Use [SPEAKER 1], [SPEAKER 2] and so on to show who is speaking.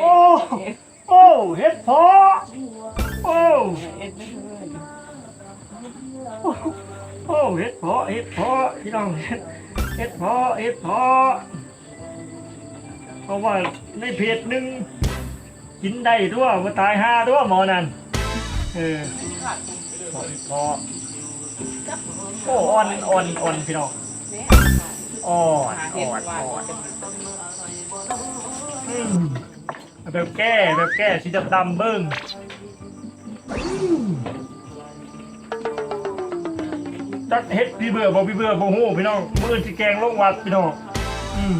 [SPEAKER 1] โอ้ โอ้เฮ็ดพาะโอ้โอ้เฮ็ดพาะเฮ็ดพาะพี่น้องเฮ็ดเฮ็ดพาะเฮ็ดพาะเพราะว่าในเพจหนึ่งกินได้ด้วยมาตายห้าด้วยหมอนั่น เออพาะเฮ็ดเพาะโอ้อ่อนอ่อนอ่อนพี่น้องอ่อนอ่อนอ่อนอืมแบบแก้แบบแก้สีดำดำเบิ้งอืมจักเฮ็ดพี่เบื่อบ่พี่เบื่อบ่ฮู้พี่น้องมื้อสิแกงลงวัดพี่น้องอืม